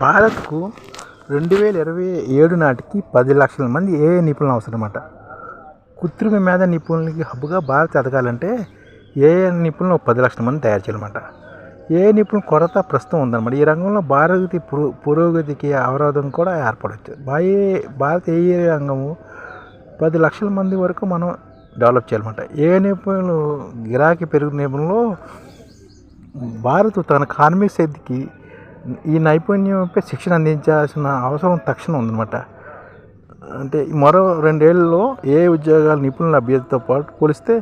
భారత్కు రెండు వేల ఇరవై ఏడు నాటికి పది లక్షల మంది ఏ నిపుణులు అవసరం అన్నమాట కృత్రిమ మేధ నిపుణులకి హబ్గా భారత్ ఎదగాలంటే ఏ నిపుణులు ఒక పది లక్షల మంది తయారు చేయాలన్నమాట. ఏ నిపుణుల కొరత ప్రస్తుతం ఉందన్నమాట. ఈ రంగంలో భారత పురో పురోగతికి అవరోధం కూడా ఏర్పడవచ్చు భారత భారత ఏ రంగము పది లక్షల మంది వరకు మనం డెవలప్ చేయాలన్నమాట. ఏ నిపుణులు గిరాకీ పెరుగు నిపుణులు భారత్ తన కార్మిక శక్తికి ఈ నైపుణ్యంపై శిక్షణ అందించాల్సిన అవసరం తక్షణం ఉందన్నమాట. అంటే మరో రెండేళ్ళలో ఏ ఉద్యోగాల నిపుణుల అభ్యర్థితో పాటు పోలిస్తే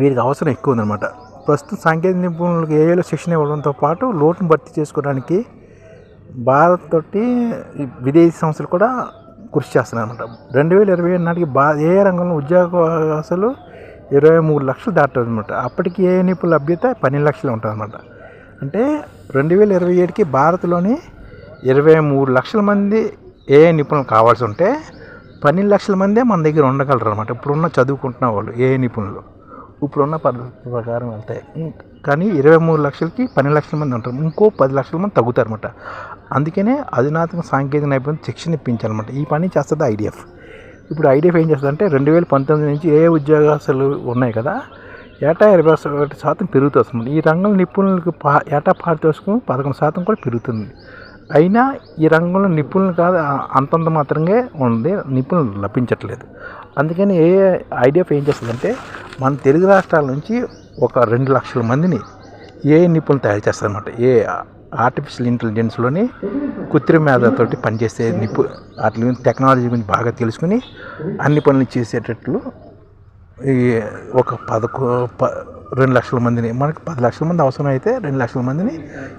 వీరికి అవసరం ఎక్కువ ఉందన్నమాట. ప్రస్తుతం సాంకేతిక నిపుణులకు ఏఏలో శిక్షణ ఇవ్వడంతో పాటు లోటును భర్తీ చేసుకోవడానికి భారత్ తోటి విదేశీ సంస్థలు కూడా కృషి చేస్తున్నాయి అనమాట రెండు వేల ఇరవై ఏడు నాటికి బా ఏ రంగంలో ఉద్యోగ అవకాశాలు ఇరవై మూడు లక్షలు దాటుతుంది అనమాట అప్పటికి ఏ నిపుణుల లభ్యత పన్నెండు లక్షలు ఉంటుంది అనమాట అంటే రెండు వేల ఇరవై ఏడుకి భారత్లోని ఇరవై మూడు లక్షల మంది ఏ నిపుణులు కావాల్సి ఉంటే పన్నెండు లక్షల మందే మన దగ్గర ఉండగలరు అనమాట ఇప్పుడున్న చదువుకుంటున్న వాళ్ళు ఏ నిపుణులు? ఇప్పుడున్న పద్ధతి ప్రకారం వెళ్తాయి కానీ ఇరవై మూడు లక్షలకి పన్నెండు లక్షల మంది ఉంటారు. ఇంకో పది లక్షల మంది తగ్గుతారు అనమాట అందుకనే అధునాతన సాంకేతిక నైపుణ్యం శిక్షణ ఇప్పించాలన్నమాట. ఈ పని చేస్తుంది ఐడిఎఫ్ ఇప్పుడు ఐడిఎఫ్ ఏం చేస్తుందంటే రెండు వేల పంతొమ్మిది నుంచి ఏ ఉద్యోగాలు ఉన్నాయి కదా ఏటా ఇరవై ఒకటి శాతం పెరుగుతూ వస్తుంది. ఈ రంగంలో నిపుణులకు పా ఏటా పారితోషికం పదకొండు శాతం కూడా పెరుగుతుంది. అయినా ఈ రంగంలో నిపుణులు కాదు అంతంత మాత్రమే ఉంది నిపుణులు లభించట్లేదు. అందుకని ఏ ఐడిఎఫ్ ఏం చేస్తుందంటే మన తెలుగు రాష్ట్రాల నుంచి ఒక రెండు లక్షల మందిని ఏ నిపుణులు తయారు చేస్తారన్నమాట. ఏ ఆర్టిఫిషియల్ ఇంటెలిజెన్స్లోని కృత్రిమ మేధతోటి పనిచేసే నిపు వాటి గురించి టెక్నాలజీ గురించి బాగా తెలుసుకుని అన్ని పనులు చేసేటట్లు ఈ ఒక పదకొ ప రెండు లక్షల మందిని మనకి పది లక్షల మంది అవసరం అయితే రెండు లక్షల మందిని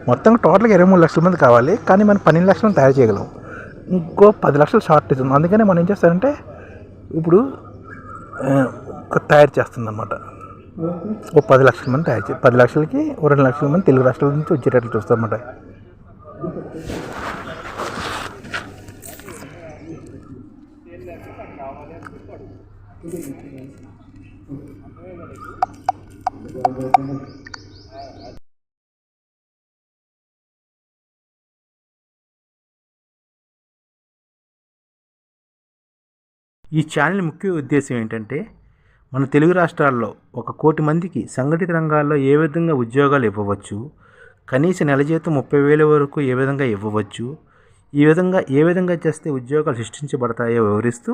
మొత్తం టోటల్గా ఇరవై మూడు లక్షల మంది కావాలి. కానీ మనం పన్నెండు లక్షలను తయారు చేయగలం. ఇంకో పది లక్షలు షార్టేజ్ ఉంది. అందుకనే మనం ఏం చేస్తారంటే ఇప్పుడు తయారు చేస్తుందన్నమాట. ఓ పది లక్షల మంది తయారు చే పది లక్షలకి ఓ రెండు లక్షల మంది తెలుగు రాష్ట్రాల నుంచి వచ్చేటట్లు చూస్తారన్నమాట. ఈ ఛానల్ ముఖ్య ఉద్దేశం ఏంటంటే మన తెలుగు రాష్ట్రాల్లో ఒక కోటి మందికి సంఘటిత రంగాల్లో ఏ విధంగా ఉద్యోగాలు ఇవ్వవచ్చు కనీస నెల జీతం ముప్పై వేల వరకు ఏ విధంగా ఇవ్వవచ్చు ఈ విధంగా ఏ విధంగా చేస్తే ఉద్యోగాలు సృష్టించబడతాయో వివరిస్తూ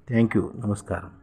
Thank you. నమస్కారం.